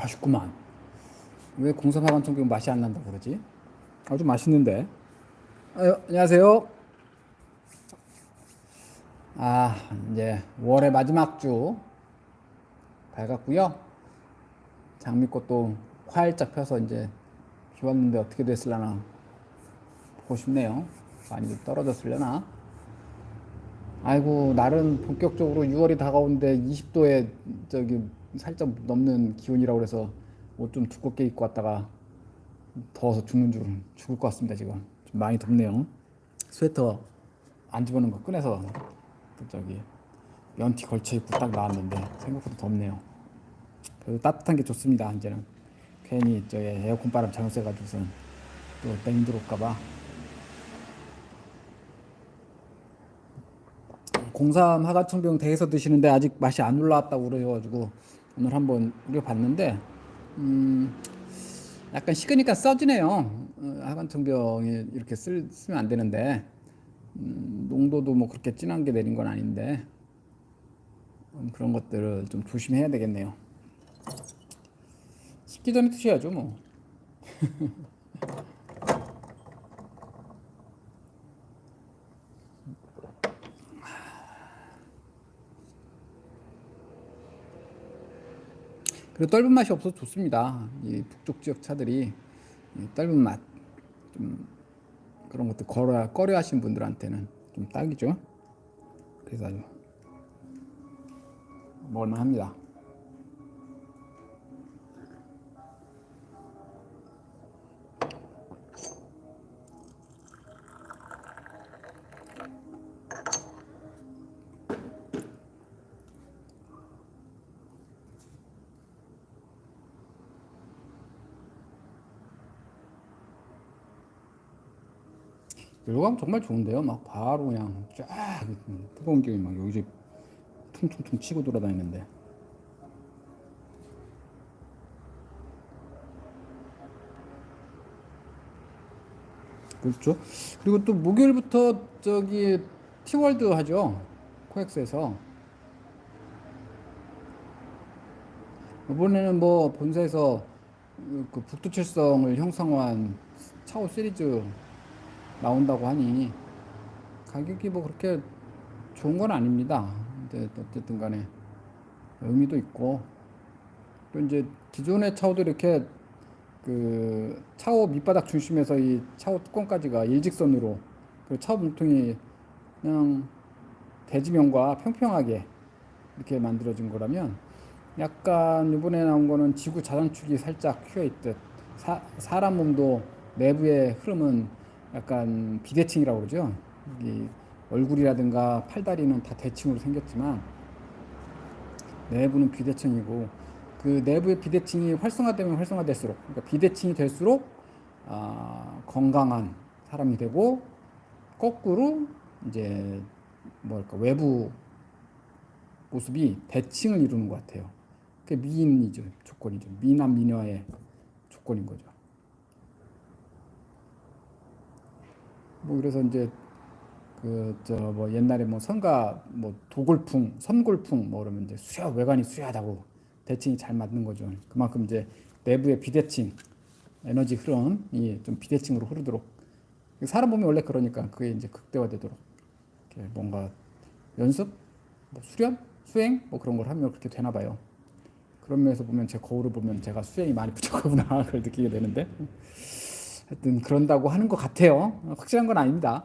맛있구만. 왜 공사마간 청경 맛이 안 난다 그러지? 아주 맛있는데. 아유, 안녕하세요. 아, 이제 5월의 마지막 주 밝았고요. 장미꽃도 활짝 펴서 이제 비 왔는데 어떻게 됐을라나 보고 싶네요. 많이 떨어졌을려나? 아이고, 날은 본격적으로 6월이 다가오는데 20도에 저기 살짝 넘는 기온이라고 그래서 옷 좀 두껍게 입고 왔다가 더워서 죽는 줄 죽을 것 같습니다 지금. 좀 많이 덥네요. 스웨터 안 집어넣은 거 꺼내서 그 저기 연티 걸쳐 입고 딱 나왔는데 생각보다 덥네요. 그래도 따뜻한 게 좋습니다 이제는. 괜히 저 에어컨 바람 잘못 쐬가지고선 또 힘들을까봐. 공삼 하가청병 대에서 드시는데 아직 맛이 안 올라왔다고 그래가지고 오늘 한번 우려봤는데 음 약간 식으니까 써지네요. 어, 하관청병이 이렇게 쓸, 쓰면 안 되는데 음, 농도도 뭐 그렇게 진한 게 내린 건 아닌데 음, 그런 것들을 좀 조심해야 되겠네요. 식기 전에 드셔야죠 뭐. 그리고 떫은 맛이 없어서 좋습니다. 이 북쪽 지역 차들이 이 떫은 맛, 좀 그런 것들 거려 꺼려 하신 분들한테는 좀 딱이죠. 그래서 아주 먹을만 합니다. 가면 정말 좋은데요. 막 바로 그냥 쫙 뜨거운 기운이 막 여기저기 퉁퉁퉁 치고 돌아다니는데. 그렇죠. 그리고 또 목요일부터 저기 티월드 하죠. 코엑스에서. 이번에는 뭐 본사에서 그 북두칠성을 형성한 차오 시리즈 나온다고 하니 가격이 뭐 그렇게 좋은 건 아닙니다. 근데 어쨌든 간에 의미도 있고 또 이제 기존의 차오도 이렇게 그 차오 밑바닥 중심에서 이 차오 뚜껑까지가 일직선으로 그 차오 몸통이 그냥 대지면과 평평하게 이렇게 만들어진 거라면 약간 이번에 나온 거는 지구 자전축이 살짝 휘어 있듯 사, 사람 몸도 내부의 흐름은 약간 비대칭이라고 그러죠. 이 얼굴이라든가 팔다리는 다 대칭으로 생겼지만 내부는 비대칭이고 그 내부의 비대칭이 활성화되면 활성화될수록 그러니까 비대칭이 될수록 아, 건강한 사람이 되고 거꾸로 이제 뭐랄까 외부 모습이 대칭을 이루는 것 같아요. 그게 미인이죠 조건이죠 미남 미녀의 조건인 거죠. 뭐 그래서 이제 그 저 뭐 옛날에 뭐 선가 뭐 도골풍, 선골풍 뭐 그러면 이제 수야 외관이 수야하다고 대칭이 잘 맞는 거죠. 그만큼 이제 내부의 비대칭 에너지 흐름이 좀 비대칭으로 흐르도록 사람 보면 원래 그러니까 그게 이제 극대화되도록 이렇게 뭔가 연습, 뭐 수련, 수행 뭐 그런 걸 하면 그렇게 되나 봐요. 그런 면에서 보면 제 거울을 보면 제가 수행이 많이 부족하구나 그걸 느끼게 되는데 하여튼 그런다고 하는 것 같아요. 확실한 건 아닙니다.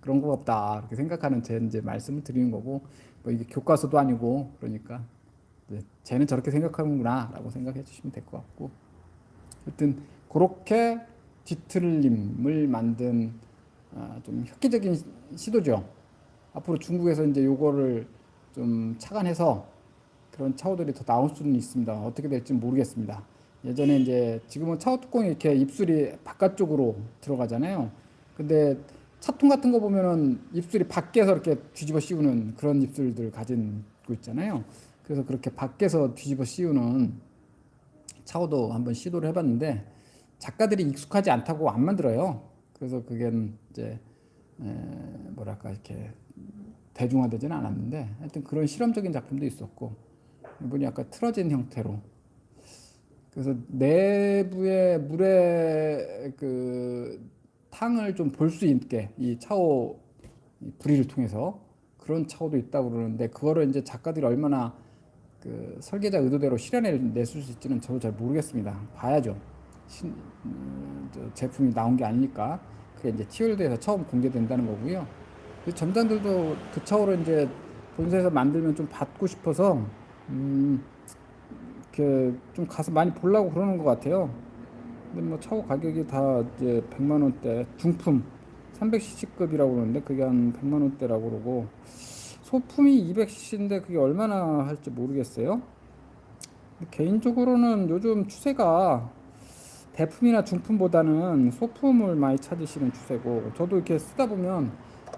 그런 거 없다 이렇게 생각하는 제 이제 말씀을 드리는 거고 뭐 이게 교과서도 아니고 그러니까 쟤는 저렇게 생각하는구나라고 생각해 주시면 될 것 같고 하여튼 그렇게 뒤틀림을 만든 아, 좀 획기적인 시도죠. 앞으로 중국에서 이제 요거를 좀 착안해서 그런 차오들이 더 나올 수는 있습니다. 어떻게 될지 모르겠습니다. 예전에 이제 지금은 차오 뚜껑이 이렇게 입술이 바깥쪽으로 들어가잖아요. 근데 차통 같은 거 보면은 입술이 밖에서 이렇게 뒤집어 씌우는 그런 입술들 가진 거 있잖아요. 그래서 그렇게 밖에서 뒤집어 씌우는 차오도 한번 시도를 해봤는데 작가들이 익숙하지 않다고 안 만들어요. 그래서 그게 이제 에 뭐랄까 이렇게 대중화되지는 않았는데 하여튼 그런 실험적인 작품도 있었고 이분이 약간 틀어진 형태로 그래서 내부의 물의 그 탕을 좀 볼 수 있게 이 차오 이 부리를 통해서 그런 차오도 있다고 그러는데 그거를 이제 작가들이 얼마나 그 설계자 의도대로 실현해 수 있지는 저도 잘 모르겠습니다. 봐야죠. 신, 음, 저 제품이 나온 게 아니니까 그게 이제 티월드에서 처음 공개된다는 거고요. 그 점장들도 그 차오를 이제 본사에서 만들면 좀 받고 싶어서 음, 이렇게 좀 가서 많이 보려고 그러는 것 같아요. 근데 뭐 차오 가격이 다 이제 100만 원대 중품 300cc급이라고 그러는데 그게 한 100만 원대라고 그러고 소품이 200cc인데 그게 얼마나 할지 모르겠어요. 개인적으로는 요즘 추세가 대품이나 중품보다는 소품을 많이 찾으시는 추세고 저도 이렇게 쓰다 보면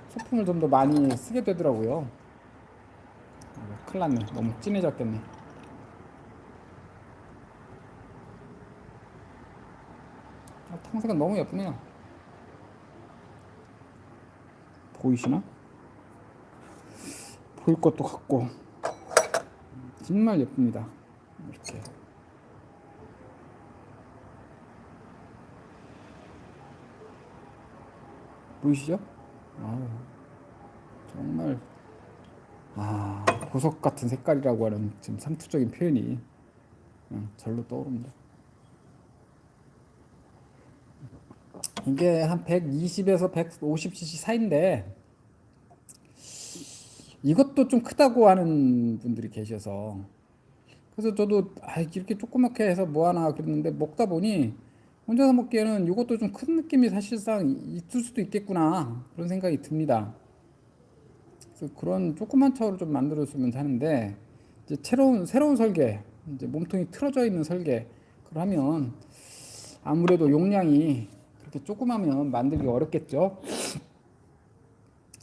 소품을 좀 더 많이 쓰게 되더라고요. 큰일 났네. 너무 진해졌겠네. 탕색은 너무 예쁘네요. 보이시나? 보일 것도 같고 정말 예쁩니다. 이렇게 보이시죠? 아우, 정말 아 보석 같은 색깔이라고 하는 지금 상투적인 표현이 절로 떠오릅니다. 이게 한 120에서 150cc 사이인데 이것도 좀 크다고 하는 분들이 계셔서 그래서 저도 아 이렇게 조그맣게 해서 뭐 하나 그랬는데 먹다 보니 혼자서 먹기에는 이것도 좀 큰 느낌이 사실상 있을 수도 있겠구나 그런 생각이 듭니다. 그래서 그런 조그만 차를 좀 만들었으면 하는데 이제 새로운 새로운 설계 이제 몸통이 틀어져 있는 설계 그러면 아무래도 용량이 그렇게 조그마면 만들기 어렵겠죠.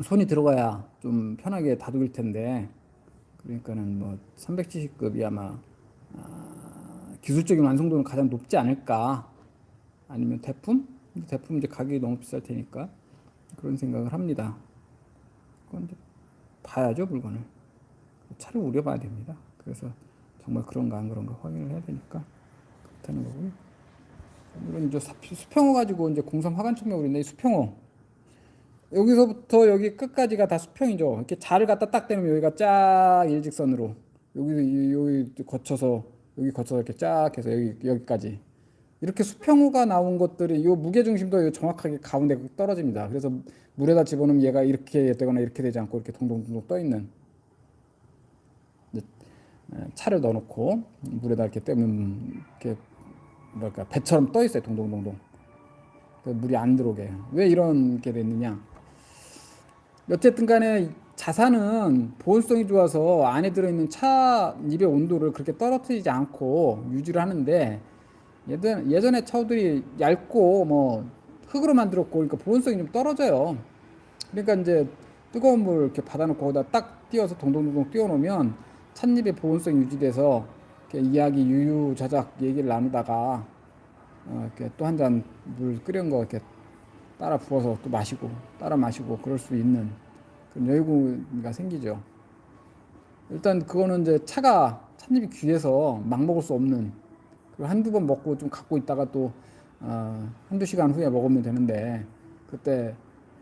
손이 들어가야 좀 편하게 다독일 텐데 그러니까는 뭐 370급이 아마 아, 기술적인 완성도는 가장 높지 않을까 아니면 대품? 대품 이제 가격이 너무 비쌀 테니까 그런 생각을 합니다. 그건 이제 봐야죠 물건을 차를 우려봐야 됩니다. 그래서 정말 그런가 안 그런가 확인을 해야 되니까 그렇다는 거고요. 이런 이제 사- 수평호 가지고 이제 공성 화관 측면으로인데 수평호 여기서부터 여기 끝까지가 다 수평이죠. 이렇게 자를 갖다 딱 대면 여기가 쫙 일직선으로 여기 여기 거쳐서 여기 거쳐서 이렇게 쫙 해서 여기 여기까지 이렇게 수평호가 나온 것들이 이 무게 중심도 정확하게 가운데 떨어집니다. 그래서 물에다 집어넣으면 얘가 이렇게 되거나 이렇게 되지 않고 이렇게 동동동동 떠 있는 차를 넣어놓고 물에다 이렇게 떼면 이렇게 뭐랄까 배처럼 떠 있어요 동동동동. 그 물이 안 들어오게. 왜 이렇게 됐느냐? 어쨌든 간에 자산은 보온성이 좋아서 안에 들어있는 차 입의 온도를 그렇게 떨어뜨리지 않고 유지를 하는데 예전, 예전에 차들이 얇고 뭐 흙으로 만들었고 그러니까 보온성이 좀 떨어져요. 그러니까 이제 뜨거운 물 이렇게 받아놓고 거기다 딱 띄워서 동동동동 띄워놓으면 찻잎의 보온성이 유지돼서 이야기 유유자작 얘기를 나누다가 어, 이렇게 또 한 잔 물 끓인 거 이렇게 따라 부어서 또 마시고 따라 마시고 그럴 수 있는 그런 여유가 생기죠. 일단 그거는 이제 차가 찻잎이 귀해서 막 먹을 수 없는 한두 번 먹고 좀 갖고 있다가 또 어, 한두 시간 후에 먹으면 되는데 그때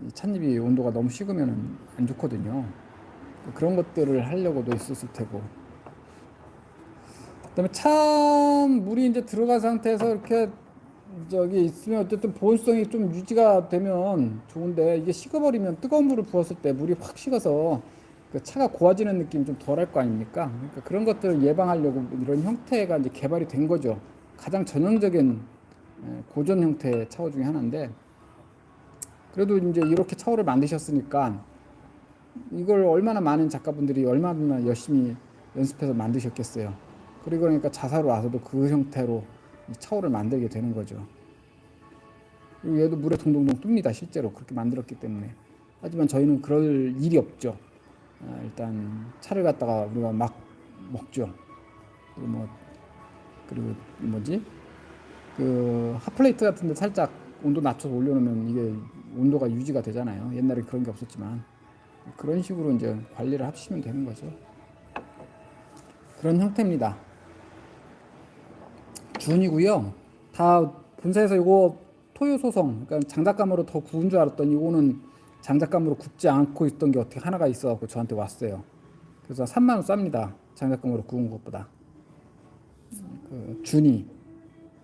이 찻잎이 온도가 너무 식으면 안 좋거든요. 그런 것들을 하려고도 있었을 테고 그다음에 찬 물이 이제 들어간 상태에서 이렇게 저기 있으면 어쨌든 보온성이 좀 유지가 되면 좋은데 이게 식어버리면 뜨거운 물을 부었을 때 물이 확 식어서 그 차가 고와지는 느낌이 좀 덜할 거 아닙니까? 그러니까 그런 것들을 예방하려고 이런 형태가 이제 개발이 된 거죠. 가장 전형적인 예, 고전 형태의 차오 중에 하나인데 그래도 이제 이렇게 차오를 만드셨으니까 이걸 얼마나 많은 작가분들이 얼마나 열심히 연습해서 만드셨겠어요. 그리고 그러니까 자사로 와서도 그 형태로 이 차오를 만들게 되는 거죠. 그리고 얘도 물에 동동동 뜹니다. 실제로 그렇게 만들었기 때문에. 하지만 저희는 그럴 일이 없죠. 아, 일단 차를 갖다가 우리가 막 먹죠. 그리고 뭐 그리고 뭐지 그 핫플레이트 같은데 살짝 온도 낮춰서 올려놓으면 이게 온도가 유지가 되잖아요. 옛날에 그런 게 없었지만 그런 식으로 이제 관리를 하시면 되는 거죠. 그런 형태입니다. 준이고요. 다 본사에서 이거 토요 소송, 그러니까 장작감으로 더 구운 줄 알았더니 이거는 장작감으로 굽지 않고 있던 게 어떻게 하나가 있어갖고 저한테 왔어요. 그래서 3만 원 쌉니다. 장작감으로 구운 것보다. 그 준이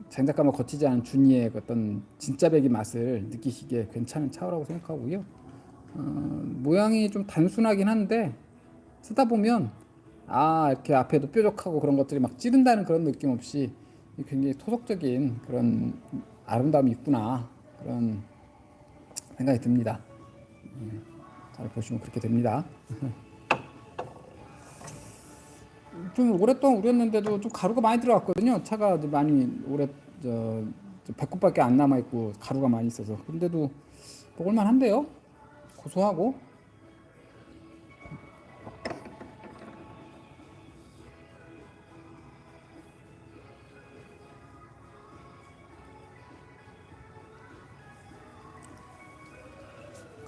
장작감을 거치지 않은 준이의 그 어떤 진짜 배기 맛을 느끼시기에 괜찮은 차라고 생각하고요. 어, 모양이 좀 단순하긴 한데 쓰다 보면 아 이렇게 앞에도 뾰족하고 그런 것들이 막 찌른다는 그런 느낌 없이 굉장히 토속적인 그런 아름다움이 있구나 그런 생각이 듭니다. 예, 잘 보시면 그렇게 됩니다. 좀 오랫동안 우렸는데도 좀 가루가 많이 들어갔거든요. 차가 많이 오래 저, 저 배꼽밖에 안 남아 있고 가루가 많이 있어서 근데도 먹을만 한데요. 고소하고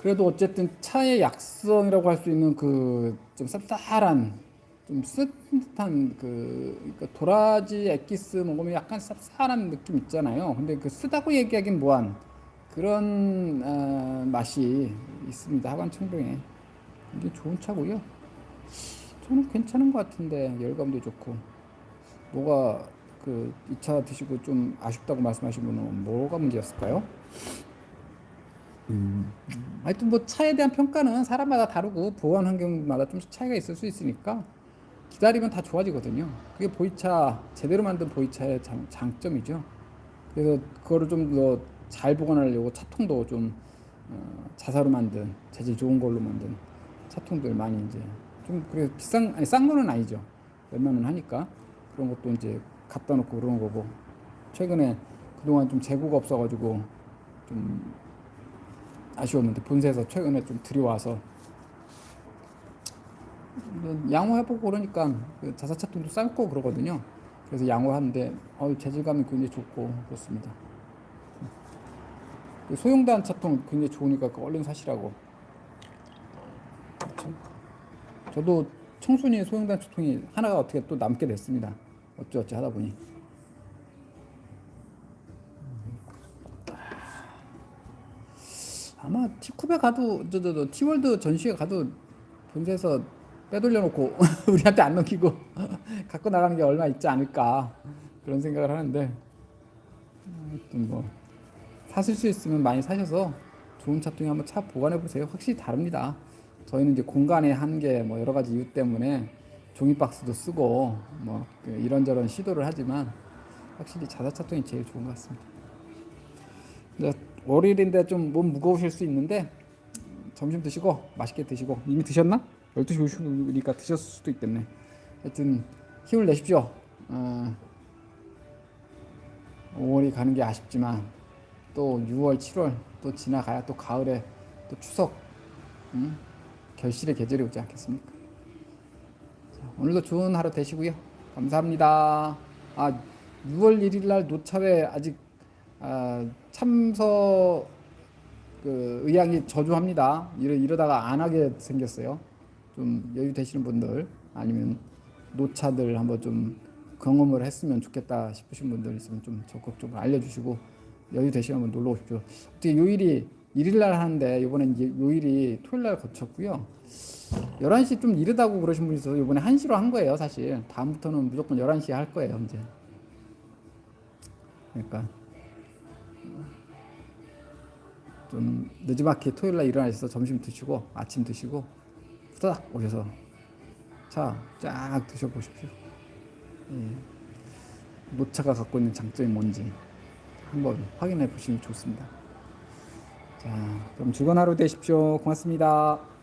그래도 어쨌든 차의 약성이라고 할 수 있는 그 좀 쌉쌀한 좀 쓴듯한 그 그러니까 도라지 액기스 먹으면 약간 쌉쌀한 느낌 있잖아요. 근데 그 쓰다고 얘기하긴 뭐한 그런 어, 맛이 있습니다. 하관 청동에 이게 좋은 차고요. 저는 괜찮은 것 같은데 열감도 좋고 뭐가 그 이 차 드시고 좀 아쉽다고 말씀하신 분은 뭐가 문제였을까요? 음. 하여튼 뭐 차에 대한 평가는 사람마다 다르고 보관 환경마다 좀 차이가 있을 수 있으니까 기다리면 다 좋아지거든요. 그게 보이차 제대로 만든 보이차의 장, 장점이죠. 그래서 그거를 좀 더 잘 보관하려고 차통도 좀 어, 자사로 만든 재질 좋은 걸로 만든 차통들 많이 이제 좀 그래 비싼 아니 싼 거는 아니죠. 원 하니까 그런 것도 이제 갖다 놓고 그러는 거고 최근에 그동안 좀 재고가 없어가지고 좀 아쉬웠는데 본사에서 최근에 좀 들여와서 양호해보고 그러니까 그 자사차통도 삶고 그러거든요. 그래서 양호하는데 어, 재질감이 굉장히 좋고 그렇습니다. 그 소형단 차통 굉장히 좋으니까 그 얼른 사시라고. 참, 저도 청순이 소형단 차통이 하나가 어떻게 또 남게 됐습니다. 어찌어찌 하다 보니. 티쿱에 가도 저, 저, 저 티월드 전시회 가도 본사에서 빼돌려 놓고 우리한테 안 넘기고 갖고 나가는 게 얼마 있지 않을까 그런 생각을 하는데. 하여튼 뭐 사실 수 있으면 많이 사셔서 좋은 차통에 한번 차 보관해 보세요. 확실히 다릅니다. 저희는 이제 공간의 한계 뭐 여러 가지 이유 때문에 종이 박스도 쓰고 뭐그 이런저런 시도를 하지만 확실히 자사차통이 제일 좋은 것 같습니다 월요일인데 좀 몸 무거우실 수 있는데 점심 드시고 맛있게 드시고 이미 드셨나? 12시 50분이니까 드셨을 수도 있겠네. 하여튼 힘을 내십시오. 어, 5월이 가는 게 아쉽지만 또 6월, 7월 또 지나가야 또 가을에 또 추석 음? 결실의 계절이 오지 않겠습니까? 자, 오늘도 좋은 하루 되시고요. 감사합니다. 아 6월 1일 날 노차회 아직 아, 참석 그 의향이 저조합니다. 이러, 이러다가 안 하게 생겼어요. 좀 여유 되시는 분들 아니면 노차들 한번 좀 경험을 했으면 좋겠다 싶으신 분들 있으면 좀 적극적으로 알려주시고 여유 되시면 한번 놀러 오십시오. 어떻게 요일이 일일날 하는데 이번엔 요일이 토요일날 거쳤고요. 11시 좀 이르다고 그러신 분이 있어서 이번에 1시로 한 거예요 사실. 다음부터는 무조건 11시에 할 거예요 이제. 그러니까 좀 늦지막히 토요일 날 일어나셔서 점심 드시고 아침 드시고 후다닥 오셔서 차 쫙 드셔보십시오. 예. 노차가 갖고 있는 장점이 뭔지 한번 확인해 보시면 좋습니다. 자, 그럼 즐거운 하루 되십시오. 고맙습니다.